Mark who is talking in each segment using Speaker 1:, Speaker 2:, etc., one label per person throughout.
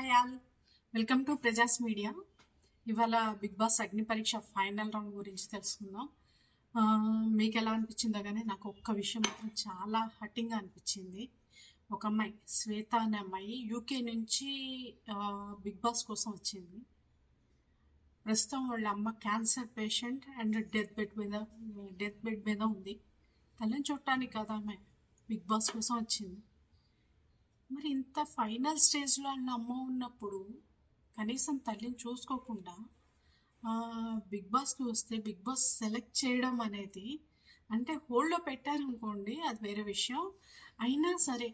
Speaker 1: Hi all welcome to Prajas media ఇవాళ Bigg Boss Agni Pariksha final round గురించి తెలుసుకుందాం. మీకు ఎలా అనిపించిందో కానీ నాకు ఒక్క విషయం మాత్రం చాలా హట్టింగ్గా అనిపించింది. ఒక అమ్మాయి శ్వేత అనే అమ్మాయి యూకే నుంచి బిగ్ బాస్ కోసం వచ్చింది. ప్రస్తుతం వాళ్ళ అమ్మ cancer patient and death bed మీద డెత్ బెడ్ మీద ఉంది. తల్లిని చూడటానికి కదా ఆమె బిగ్ బాస్ కోసం వచ్చింది. మరి ఇంత ఫైనల్ స్టేజ్లో అన్న అమ్మ ఉన్నప్పుడు కనీసం తల్లిని చూసుకోకుండా బిగ్ బాస్కి వస్తే బిగ్ బాస్ సెలెక్ట్ చేయడం అనేది అంటే హోల్డ్లో పెట్టారనుకోండి అది వేరే విషయం. అయినా సరే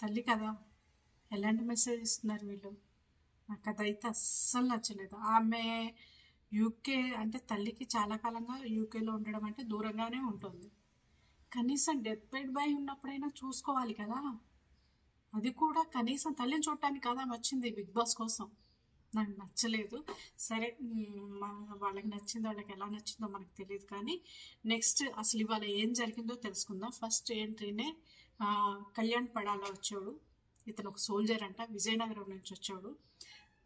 Speaker 1: తల్లి కదా ఎలాంటి మెసేజ్ ఇస్తున్నారు వీళ్ళు? నాకు అదైతే అస్సలు నచ్చలేదు. ఆమె యూకే అంటే తల్లికి చాలా కాలంగా యూకేలో ఉండడం అంటే దూరంగానే ఉంటుంది. కనీసం డెత్ బెడ్ బై ఉన్నప్పుడైనా చూసుకోవాలి కదా. అది కూడా కనీసం తల్లిని చూడటానికి కదా వచ్చింది బిగ్ బాస్ కోసం. నాకు నచ్చలేదు. సరే మా- వాళ్ళకి నచ్చిందో వాళ్ళకి ఎలా నచ్చిందో మనకు తెలియదు కానీ నెక్స్ట్ అసలు ఇవాళ ఏం జరిగిందో తెలుసుకుందాం. ఫస్ట్ ఎంట్రీనే కళ్యాణ్ పడాలా వచ్చాడు. ఇతను ఒక సోల్జర్ అంట విజయనగరం నుంచి వచ్చాడు.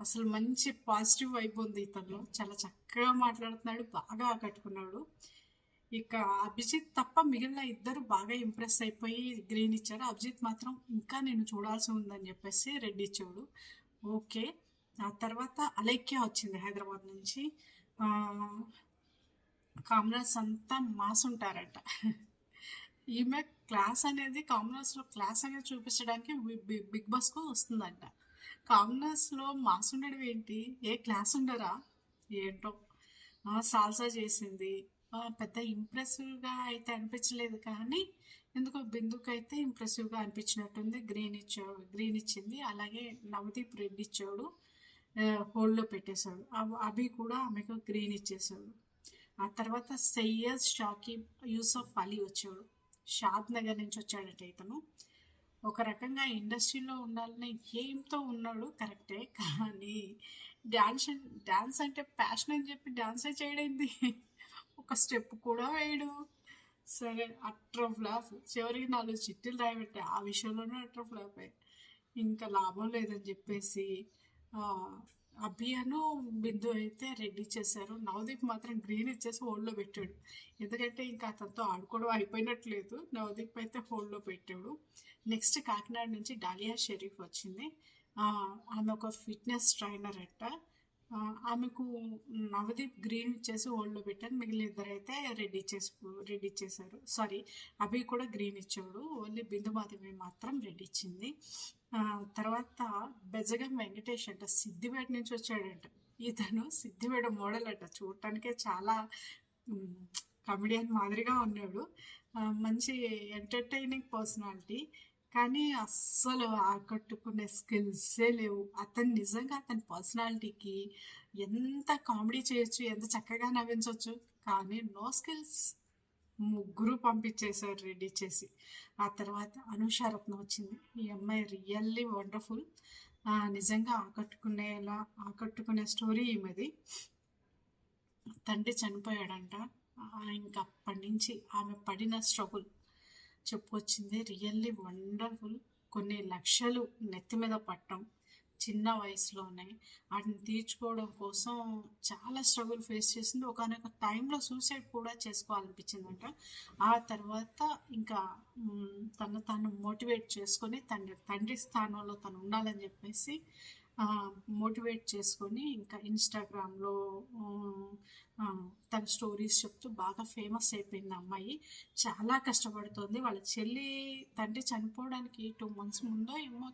Speaker 1: అసలు మంచి పాజిటివ్ వైబ్ ఉంది ఇతను చాలా చక్కగా మాట్లాడుతున్నాడు బాగా ఆకట్టుకున్నాడు. ఇక అభిజిత్ తప్ప మిగిలిన ఇద్దరు బాగా ఇంప్రెస్ అయిపోయి గ్రీన్ ఇచ్చారు. అభిజిత్ మాత్రం ఇంకా నేను చూడాల్సి ఉందని చెప్పేసి రెడ్ ఇచ్చాడు. ఓకే ఆ తర్వాత అలైక్య వచ్చింది హైదరాబాద్ నుంచి. కామ్రాడ్స్ కామనర్స్ అంతా మాస్ ఉంటారట ఈమె క్లాస్ అనేది కామనర్స్లో క్లాస్ అనేది చూపించడానికి బి- బి- బిగ్ బాస్కు వస్తుందంట. కామనర్స్లో మాస్ ఉండడం ఏంటి? ఏ క్లాస్ ఉండరా? ఏంటో. సాల్సా చేసింది. పెద్ద ఇంప్రెసివ్గా అయితే అనిపించలేదు కానీ ఎందుకో బిందుకు అయితే ఇంప్రెసివ్గా అనిపించినట్టుంది. గ్రీన్ ఇచ్చాడు గ్రీన్ ఇచ్చింది. అలాగే నవదీప్ రెడ్ ఇచ్చాడు. హోల్డ్లో పెట్టేశాడు. అవి కూడా ఆమెకు గ్రీన్ ఇచ్చేసాడు ఆ తర్వాత సయ్యద్ షాకిబ్ యూసఫ్ అలీ వచ్చాడు. షాద్ నగర్ నుంచి వచ్చాడట ఇతను. ఒక రకంగా ఇండస్ట్రీలో ఉండాలని ఏంతో ఉన్నాడు కరెక్టే. కానీ డాన్స్ డాన్స్ అంటే ప్యాషన్ అని చెప్పి డాన్సే చేయడింది. ఒక స్టెప్ కూడా వేయడు. సరే అట్ర ఫ్లాప్ చివరికి నాలుగు చిట్టీలు రాయబెట్టే ఆ విషయంలోనే అట్ర ఫ్లాప్ ఇంకా లాభం లేదని చెప్పేసి అభియాను బిందు అయితే రెడ్ ఇచ్చేసారు. నవదీప్ మాత్రం గ్రీన్ ఇచ్చేసి హోల్డ్లో పెట్టాడు. ఎందుకంటే ఇంకా అతనితో ఆడుకోవడం అయిపోయినట్లేదు. నవదీప్ అయితే హోల్డ్లో పెట్టాడు. నెక్స్ట్ కాకినాడ నుంచి డాలియా షరీఫ్ వచ్చింది. ఆమె ఒక ఫిట్నెస్ ట్రైనర్ అంట. ఆమెకు నవదీప్ గ్రీన్ ఇచ్చేసి ఓల్డ్లో పెట్టారు. మిగిలిన ఇద్దరు అయితే రెడ్ ఇచ్చేసి రెడ్ ఇచ్చేసారు సారీ అభి కూడా గ్రీన్ ఇచ్చాడు. ఓన్లీ బిందు మాధవి మాత్రం రెడ్ ఇచ్చింది. తర్వాత బెజగం వెంకటేష్ అంట సిద్దిపేట నుంచి వచ్చాడంట. ఇతను సిద్దిపేట మోడల్ అంట. చూడటానికే చాలా కమెడియన్ మాదిరిగా ఉన్నాడు. మంచి ఎంటర్టైనింగ్ పర్సనాలిటీ కానీ అస్సలు ఆకట్టుకునే స్కిల్సే లేవు. అతను నిజంగా అతని పర్సనాలిటీకి ఎంత కామెడీ చేయొచ్చు ఎంత చక్కగా నవ్వించవచ్చు కానీ నో స్కిల్స్ ముగ్గురు పంపించేశారు రెడీ చేసి. ఆ తర్వాత అనుషారత్నం వచ్చింది. ఈ అమ్మాయి రియల్లీ వండర్ఫుల్. నిజంగా ఆకట్టుకునేలా ఆకట్టుకునే స్టోరీ ఈమెది. తండ్రి చనిపోయాడంట. ఇంకా అప్పటి నుంచి ఆమె పడిన స్ట్రగుల్. చెప్పుకొచ్చింది రియల్లీ వండర్ఫుల్. కొన్ని లక్షలు నెత్తి మీద పట్టడం చిన్న వయసులోనే. వాటిని తీర్చుకోవడం కోసం చాలా స్ట్రగుల్ ఫేస్ చేసింది. ఒకనొక టైంలో సూసైడ్ కూడా చేసుకోవాలనిపించిందంట. ఆ తర్వాత ఇంకా తను తను మోటివేట్ చేసుకొని తన తండ్రి స్థానంలో తను ఉండాలని చెప్పేసి మోటివేట్ చేసుకొని ఇంకా ఇన్స్టాగ్రామ్లో తన స్టోరీస్ చెప్తూ బాగా ఫేమస్ అయిపోయింది అమ్మాయి. చాలా కష్టపడుతుంది. వాళ్ళ చెల్లి తండ్రి చనిపోవడానికి టూ మంత్స్ ముందో ఏమో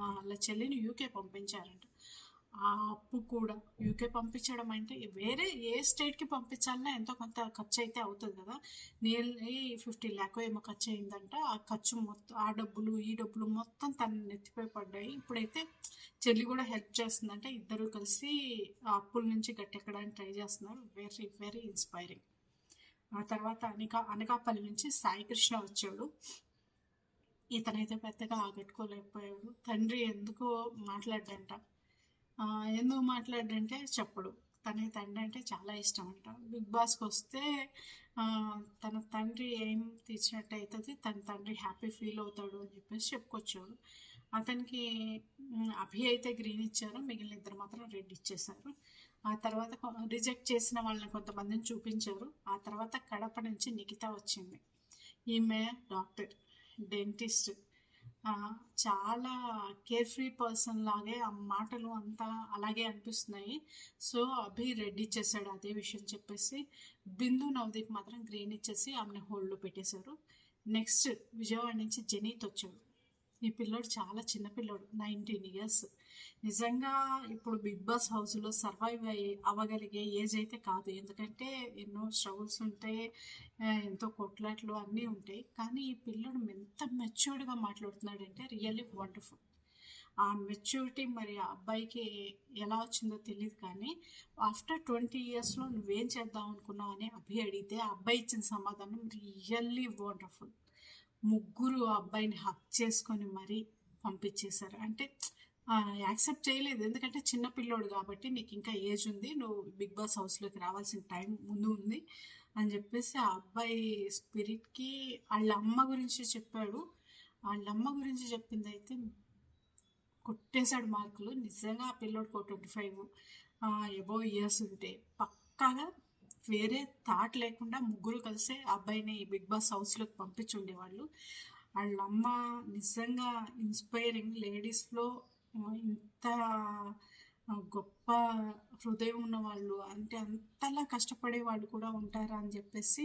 Speaker 1: వాళ్ళ చెల్లిని యూకే పంపించారంట. ఆ అప్పు కూడా యూకే పంపించడం అంటే వేరే ఏ స్టేట్కి పంపించాలన్నా ఎంతో కొంత ఖర్చు అయితే అవుతుంది కదా. నియర్లీ ఫిఫ్టీ ల్యాక్ ఏమో ఖర్చు అయిందంట. ఆ ఖర్చు మొత్తం ఆ డబ్బులు ఈ డబ్బులు మొత్తం తన నెత్తిపై పడ్డాయి. ఇప్పుడైతే చెల్లి కూడా హెల్ప్ చేస్తుందంటే. ఇద్దరు కలిసి ఆ అప్పుల నుంచి గట్టెక్కడానికి ట్రై చేస్తున్నారు. వెరీ వెరీ ఇన్స్పైరింగ్ ఆ తర్వాత అనకా అనకాపల్లి నుంచి సాయి కృష్ణ వచ్చాడు. ఇతనైతే పెద్దగా ఆగట్టుకోలేకపోయాడు. తండ్రి ఎందుకో మాట్లాడంట ఎందుకు మాట్లాడంటే చెప్పడు. తన తండ్రి అంటే చాలా ఇష్టం అంట బిగ్ బాస్కి వస్తే తన తండ్రి ఏం తీర్చినట్టు అవుతుంది తన తండ్రి హ్యాపీ ఫీల్ అవుతాడు అని చెప్పేసి చెప్పుకొచ్చాడు అతనికి అభి అయితే గ్రీన్ ఇచ్చారు మిగిలిన ఇద్దరు మాత్రం రెడ్ ఇచ్చేశారు. ఆ తర్వాత రిజెక్ట్ చేసిన వాళ్ళని కొంతమందిని చూపించారు. ఆ తర్వాత కడప నుంచి నిఖిత వచ్చింది. ఈమె డాక్టర్ డెంటిస్ట్. చాలా కేర్ ఫ్రీ పర్సన్ లాగే ఆ మాటలు అంతా అలాగే అనిపిస్తున్నాయి. సో అభి రెడ్ ఇచ్చేసాడు అదే విషయం చెప్పేసి. బిందు నవదీప్ మాత్రం గ్రీన్ ఇచ్చేసి ఆమెను హోల్డ్లో పెట్టేశారు. నెక్స్ట్ విజయవాడ నుంచి జనీత్ వచ్చాడు. ఈ పిల్లోడు చాలా చిన్న పిల్లోడు నైన్టీన్ ఇయర్స్ నిజంగా ఇప్పుడు బిగ్ బాస్ హౌస్లో సర్వైవ్ అయ్యి అవ్వగలిగే ఏజ్ అయితే కాదు. ఎందుకంటే ఎన్నో స్ట్రగుల్స్ ఉంటాయి ఎంతో కొట్లాట్లు అన్నీ ఉంటాయి. కానీ ఈ పిల్లోడు ఎంత మెచ్యూర్డ్గా మాట్లాడుతున్నాడంటే రియల్లీ వండర్ఫుల్. ఆ మెచ్యూరిటీ మరి ఆ అబ్బాయికి ఎలా వచ్చిందో తెలియదు కానీ ఆఫ్టర్ ట్వంటీ ఇయర్స్లో నువ్వేం చేద్దాం అనుకున్నావు అని అభి అడిగితే ఆ అబ్బాయి ఇచ్చిన సమాధానం రియల్లీ వండర్ఫుల్. ముగ్గురు అబ్బాయిని హక్ చేసుకొని మరీ పంపించేశారు. అంటే యాక్సెప్ట్ చేయలేదు. ఎందుకంటే చిన్న పిల్లోడు కాబట్టి నీకు ఇంకా ఏజ్ ఉంది. నువ్వు బిగ్ బాస్ హౌస్లోకి రావాల్సిన టైం ముందు ఉంది అని చెప్పేసి ఆ అబ్బాయి స్పిరిట్కి వాళ్ళ అమ్మ గురించి చెప్పాడు. వాళ్ళ అమ్మ గురించి చెప్పింది అయితే కొట్టేశాడు మార్కులు. నిజంగా ఆ పిల్లోడికి ట్వంటీ ఫైవ్ ఎబో ఇయర్స్ ఉంటే పక్కాగా వేరే థాట్ లేకుండా ముగ్గురు కలిసే అబ్బాయిని బిగ్ బాస్ హౌస్లోకి పంపించి ఉండేవాళ్ళు. వాళ్ళ అమ్మ నిజంగా ఇన్స్పైరింగ్ లేడీస్లో ఇంత గొప్ప హృదయం ఉన్న వాళ్ళు అంటే అంతలా కష్టపడే వాళ్ళు కూడా ఉంటారా అని చెప్పేసి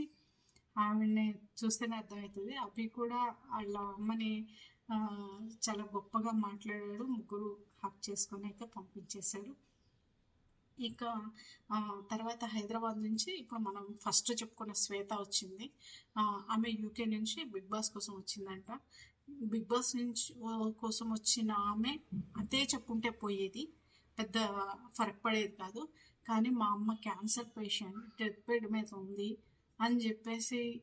Speaker 1: ఆమెని చూస్తేనే అర్థమవుతుంది. అవి కూడా వాళ్ళ అమ్మని చాలా గొప్పగా మాట్లాడాడు. ముగ్గురు హక్ చేసుకొని అయితే పంపించేశారు. ఇక తర్వాత హైదరాబాద్ నుంచి ఇప్పుడు మనం ఫస్ట్ చెప్పుకున్న శ్వేత వచ్చింది. ఆమె యూకే నుంచి బిగ్ బాస్ కోసం వచ్చిందంట. బిగ్ బాస్ నుంచి కోసం వచ్చిన ఆమె అదే చెప్పుంటే పోయేది. పెద్ద ఫరక్ పడేది కాదు. కానీ మా అమ్మ క్యాన్సర్ పేషెంట్ డెత్ బెడ్ మీద ఉంది అని చెప్పేసి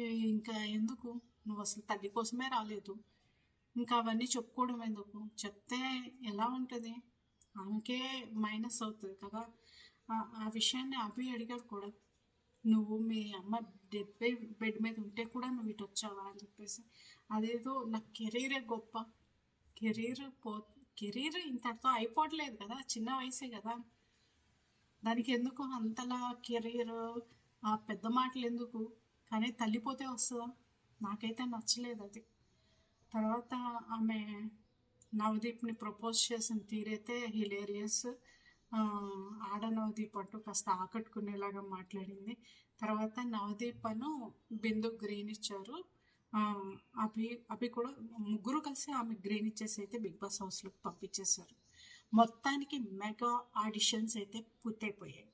Speaker 1: ఇంకా ఎందుకు? నువ్వు అసలు తల్లి కోసమే రాలేదు. ఇంకా అవన్నీ చెప్పుకోవడం ఎందుకు? చెప్తే ఎలా ఉంటుంది? ఆమెకే మైనస్ అవుతుంది కదా. ఆ- విషయాన్ని అభి అడిగాడు కూడా. నువ్వు మీ అమ్మ డెడ్ బెడ్ మీద ఉంటే కూడా నువ్వు ఇటు వచ్చావా అని చెప్పేసి. అదేదో నా కెరీరే గొప్ప. కెరీర్ పో కెరీర్ ఇంతటితో అయిపోవట్లేదు కదా చిన్న వయసే కదా. దానికి ఎందుకు అంతలా కెరీర్ ఆ పెద్ద మాటలు ఎందుకు? కానీ తల్లిపోతే వస్తుందా? నాకైతే నచ్చలేదు అది. తర్వాత ఆమె నవదీప్ని ప్రపోజ్ చేసిన తీరైతే హిలేరియస్. ఆడ నవదీప్ అంటూ కాస్త ఆకట్టుకునేలాగా మాట్లాడింది. తర్వాత నవదీప్ అను బిందు గ్రీన్ ఇచ్చారు. అభి అభి కూడా ముగ్గురు కలిసి ఆమె గ్రీన్ ఇచ్చేసి అయితే బిగ్ బాస్ హౌస్లోకి పంపించేశారు. మొత్తానికి మెగా ఆడిషన్స్ అయితే పూర్తయిపోయాయి.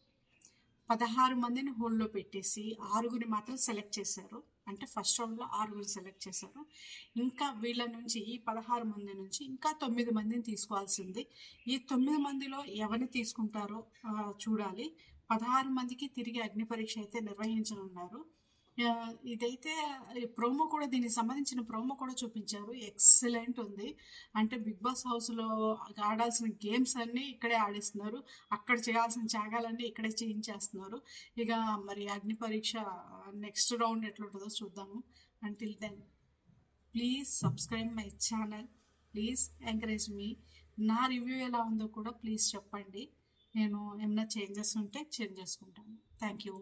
Speaker 1: పదహారు మందిని హోల్డ్లో పెట్టేసి ఆరుగురిని మాత్రం సెలెక్ట్ చేశారు. అంటే ఫస్ట్ రౌండ్లో ఆరుగురిని సెలెక్ట్ చేశారు. ఇంకా వీళ్ళ నుంచి ఈ పదహారు మంది నుంచి ఇంకా తొమ్మిది మందిని తీసుకోవాల్సింది. ఈ తొమ్మిది మందిలో ఎవరిని తీసుకుంటారో చూడాలి. పదహారు మందికి తిరిగి అగ్ని పరీక్ష అయితే నిర్వహించనున్నారు. ఇదైతే ప్రోమో కూడా దీనికి సంబంధించిన ప్రోమో కూడా చూపించారు. ఎక్సలెంట్ ఉంది. అంటే బిగ్ బాస్ హౌస్లో ఆడాల్సిన గేమ్స్ అన్నీ ఇక్కడే ఆడిస్తున్నారు. అక్కడ చేయాల్సిన త్యాగాలన్నీ ఇక్కడే చేయించేస్తున్నారు. ఇక మరి అగ్ని పరీక్ష నెక్స్ట్ రౌండ్ ఎట్లుంటుందో చూద్దాము. Until then please subscribe my channel please encourage మీ నా రివ్యూ ఎలా ఉందో కూడా ప్లీజ్ చెప్పండి. నేను ఏమైనా చేంజెస్ ఉంటే చేంజ్ చేసుకుంటాను. Thank you